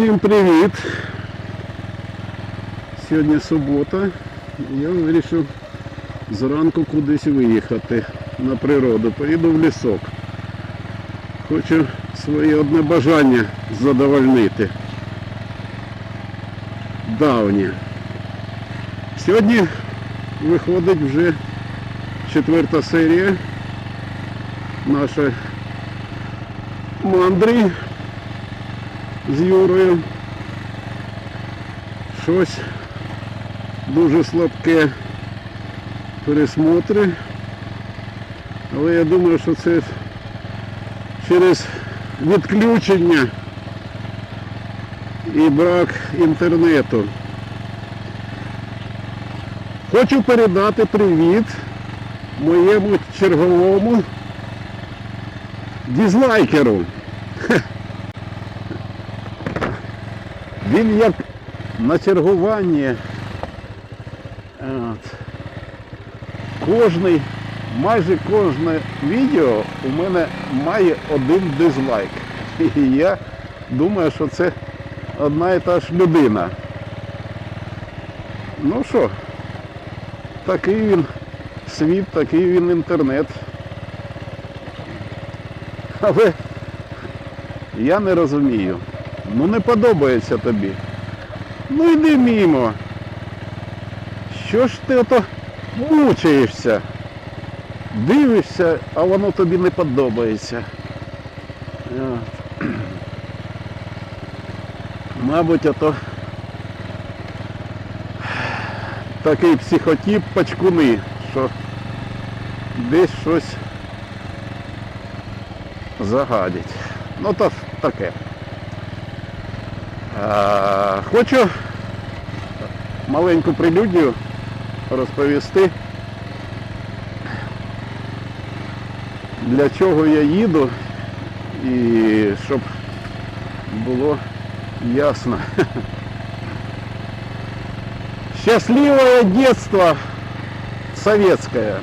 Всім привіт! Сьогодні субота. Я вирішив зранку кудись виїхати на природу. Поїду в лісок. Хочу своє одне бажання задовольнити. Давнє. Сьогодні виходить вже четверта серія нашої мандри з Юрою. Щось дуже слабке пересмотри. Але я думаю, що це через відключення і брак інтернету. Хочу передати привіт моєму черговому дізлайкеру. Він як на чергуванні. От. Кожний, майже кожне відео у мене має один дизлайк. І я думаю, що це одна і та ж людина. Ну що, такий він світ, такий він інтернет. Але я не розумію. Ну не подобається тобі. Ну йди мімо. Що ж ти ото мучаєшся? Дивишся, а воно тобі не подобається. Мабуть, ото такий психотип пачкуни, що десь щось загадять. Ну то таке. Хочу маленьку прелюдію розповісти, для чого я їду і щоб було ясно. Счастливое детство советское.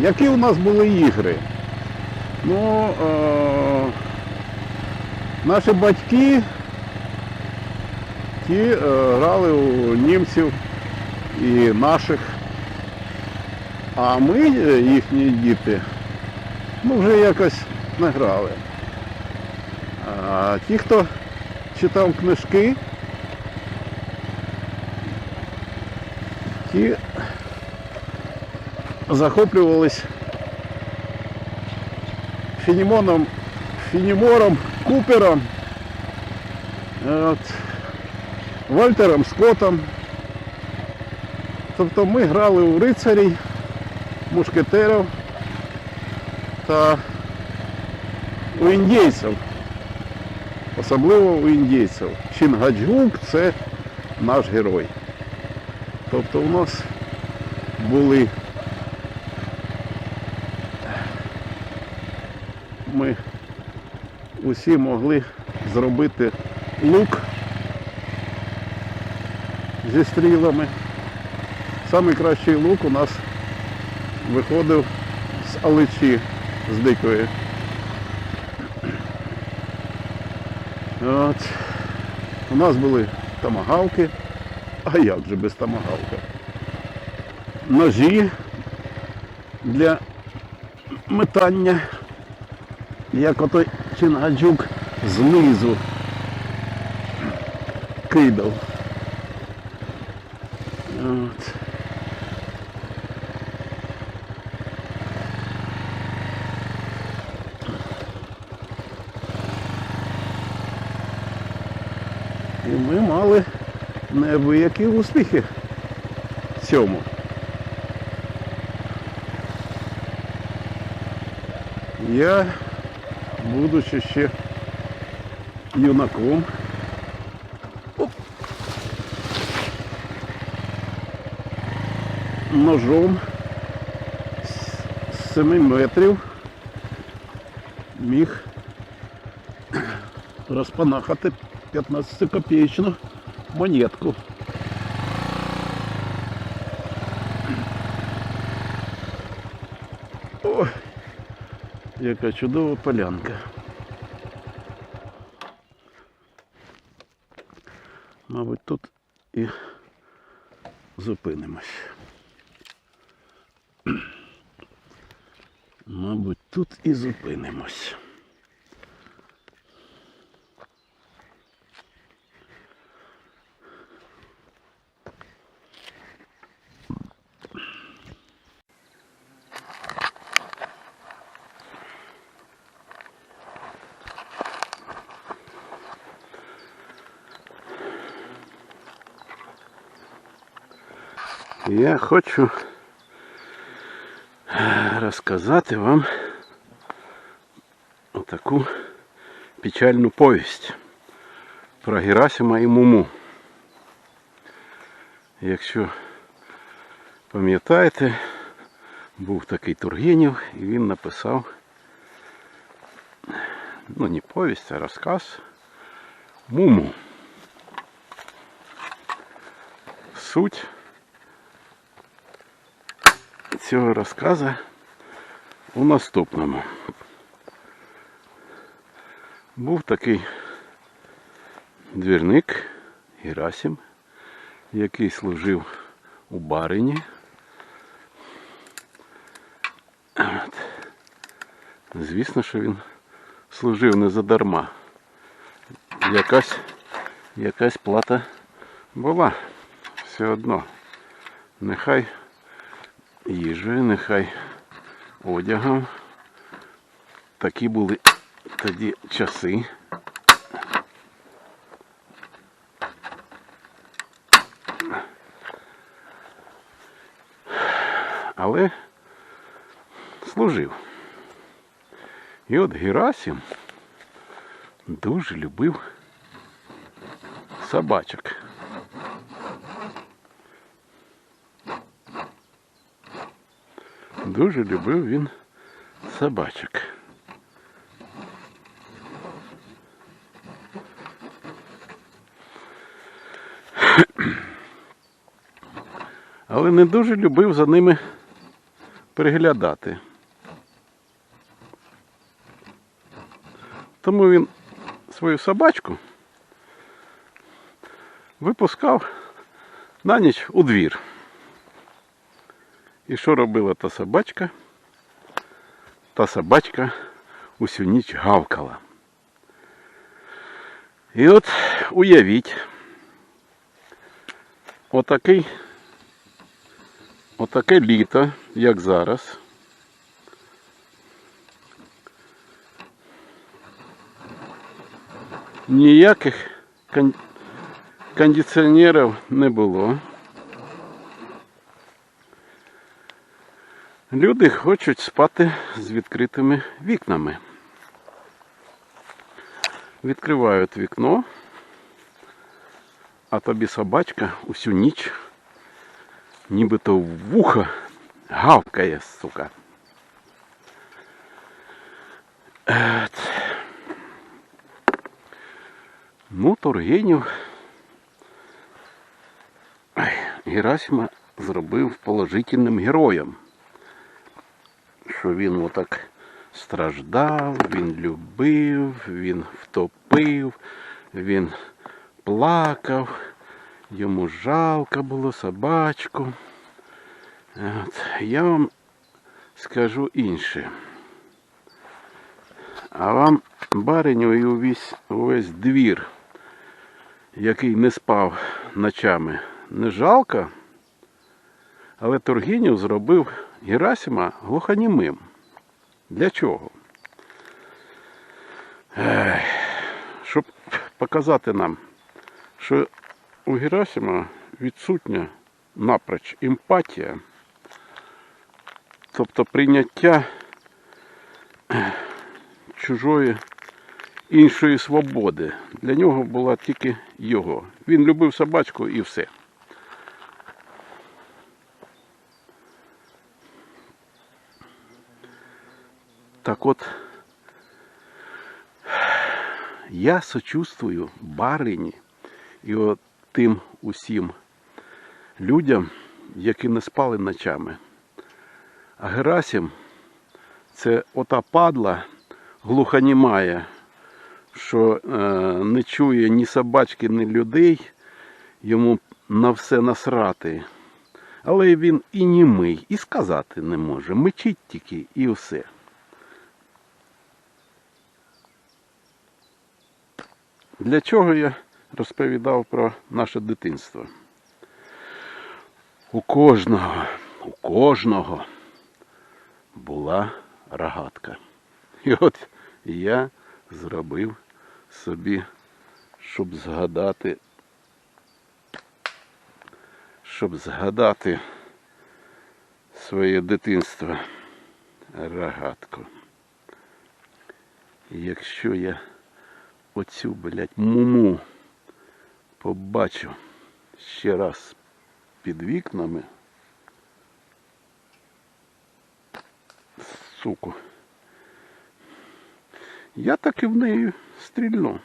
Які у нас були ігри? Ну, е, наші батьки ті е, грали у німців і наших, а ми, е, їхні діти, ну вже якось не грали. А ті, хто читав книжки, ті захоплювались Фінімоном, Фінімором, Купером, от, Вальтером Скоттом. Тобто ми грали у рицарів, мушкетерів та у індійців. Особливо у індійців. Чингаджук це наш герой. Тобто у нас були ми усі могли зробити лук зі стрілами. Самий кращий лук у нас виходив з аличі, з дикої. От. У нас були тамагавки, а як же без тамагавки? Ножі для метання як ото Чингаджук знизу кидав. От. І ми мали неабиякі успіхи в цьому. Я будучи ще юнаком. Оп. Ножом з 7 метрів міг розпанахати 15-копеечну монетку. Ой, Яка чудова полянка. Мабуть, тут і зупинимось. Мабуть, тут і зупинимось. Я хочу е, розказати вам таку печальну повість про Герасима і Муму. Якщо пам'ятаєте, був такий Тургенів і він написав ну не повість, а розказ Муму. Суть цього розказу у наступному. Був такий двірник Герасим, який служив у барині. От. Звісно, що він служив не задарма. Якась, якась плата була все одно. Нехай їжею, нехай одягом. Такі були тоді часи. Але служив. І от Герасим дуже любив собачок. Дуже любив він собачок. Але не дуже любив за ними приглядати. Тому він свою собачку випускав на ніч у двір. І що робила та собачка? Та собачка усю ніч гавкала. І от уявіть, отакий, отаке літо, як зараз. Ніяких кон- кондиціонерів не було. Люди хочуть спати з відкритими вікнами. Відкривають вікно, а тобі собачка усю ніч нібито в вухо гавкає, сука. Ну, Тургенів Герасима зробив положительним героєм що він отак страждав, він любив, він втопив, він плакав, йому жалко було собачку. От. Я вам скажу інше. А вам бариню і увесь, увесь двір, який не спав ночами, не жалко? Але Тургенів зробив Герасима глухонімим. Для чого? Щоб показати нам, що у Герасима відсутня напроч емпатія, тобто прийняття чужої іншої свободи. Для нього була тільки його. Він любив собачку і все. Так от, я сочувствую барині і от тим усім людям, які не спали ночами. А Герасим Це ота падла глухонімая, що е, не чує ні собачки, ні людей, йому на все насрати. Але він і німий, і сказати не може. Мечить тільки і все. Для чого я розповідав про наше дитинство? У кожного, у кожного була рогатка. І от я зробив собі, щоб згадати, щоб згадати своє дитинство рогатку. Якщо я оцю, блядь, муму побачу ще раз під вікнами, суку, я так і в неї стрільну.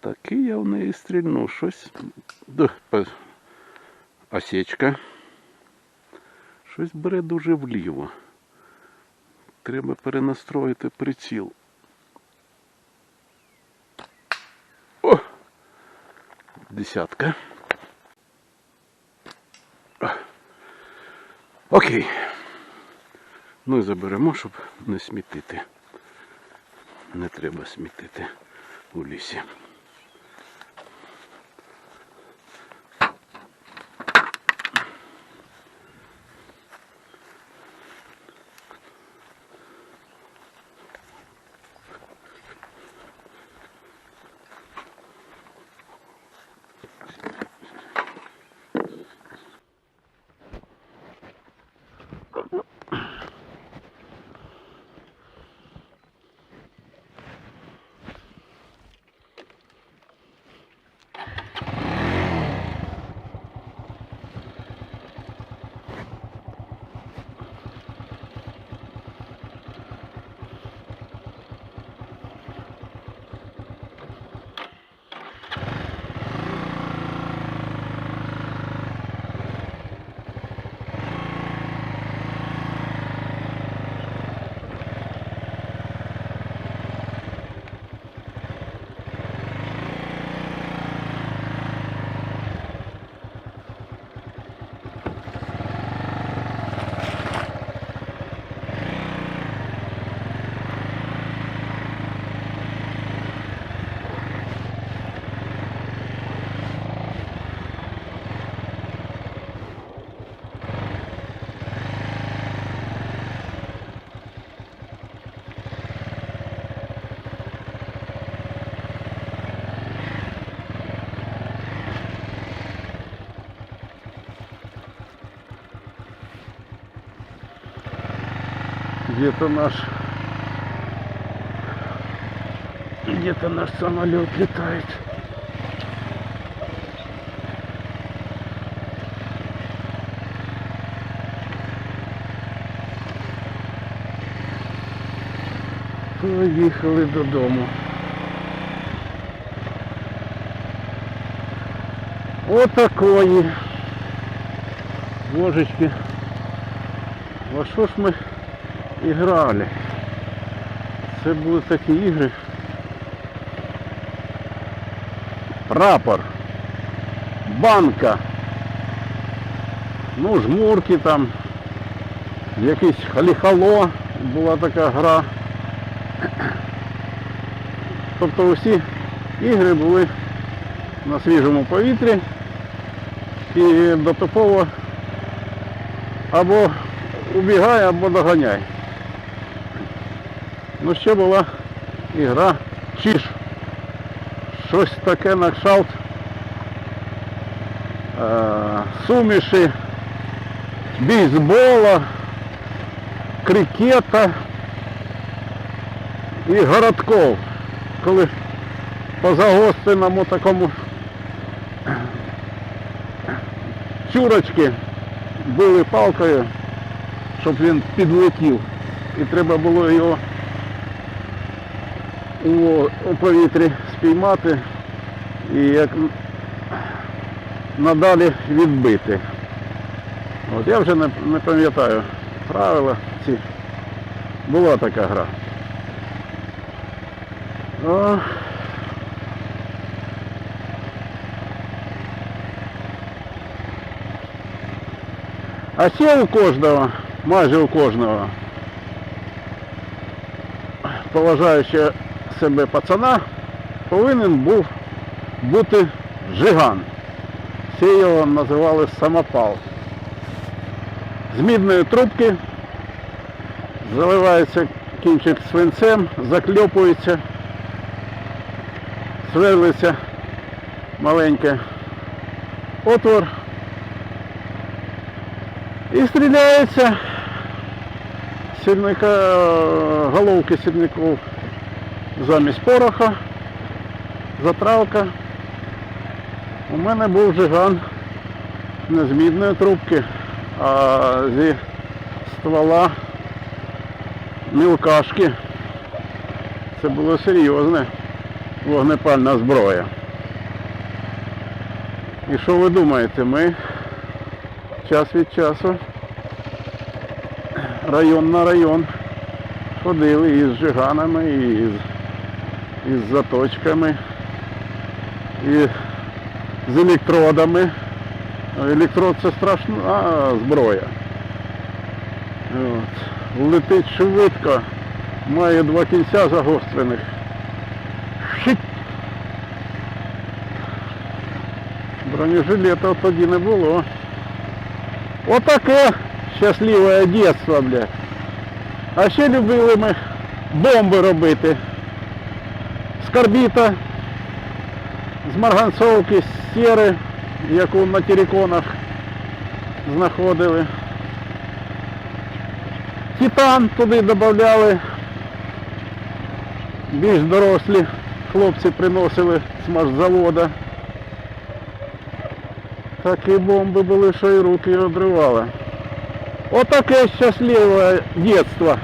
Таки я в неї стрільну. Щось. Осечка. Щось бере дуже вліво. Треба перенастроїти приціл. О! Десятка. Окей. Ну і заберемо, щоб не смітити. Не треба смітити у лісі. Где-то наш где-то наш самолет летает. Поїхали додому. Отакої. Божечки. Во що ж ми і грали. Це були такі ігри. Прапор, банка, ну, жмурки там, якийсь халіхало, була така гра. Тобто усі ігри були на свіжому повітрі і дотопово або убігай, або доганяй. Ну ще була ігра чиш. Щось таке на кшалт е, суміші, бейсбола, крикета і городков. Коли по загостреному такому чурочки били палкою, щоб він підлетів. І треба було його у, повітрі спіймати і як надалі відбити. От я вже не, не пам'ятаю правила ці. Була така гра. О. А ще у кожного, майже у кожного, поважаючи себе пацана, повинен був бути жиган. Всі його називали самопал. З мідної трубки заливається кінчик свинцем, закльопується, сверлиться маленький отвор і стріляється сірника, головки сірників замість пороха, затравка. У мене був жиган не з мідної трубки, а зі ствола мілкашки. Це було серйозне вогнепальна зброя. І що ви думаєте, ми час від часу район на район ходили із жиганами, і з, із заточками, і з електродами. Електрод це страшна зброя. От. Летить швидко, має два кінця загострених. Шик! Бронежилета тоді не було. Отаке щасливе дитинство, бля. А ще любили ми бомби робити. З з марганцовки, з сіри, яку на териконах знаходили. Титан туди додавали. Більш дорослі хлопці приносили з машзавода. Такі бомби були, що і руки одривали. Отаке щасливе дитинство.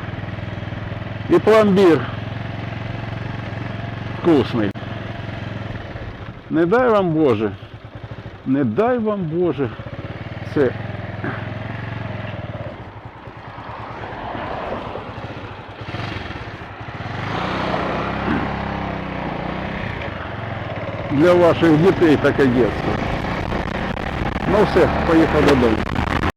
І пломбір. Вкусний. Не дай вам Боже. Не дай вам Боже. Це для ваших дітей таке дитинство. Ну все, поїхав додому.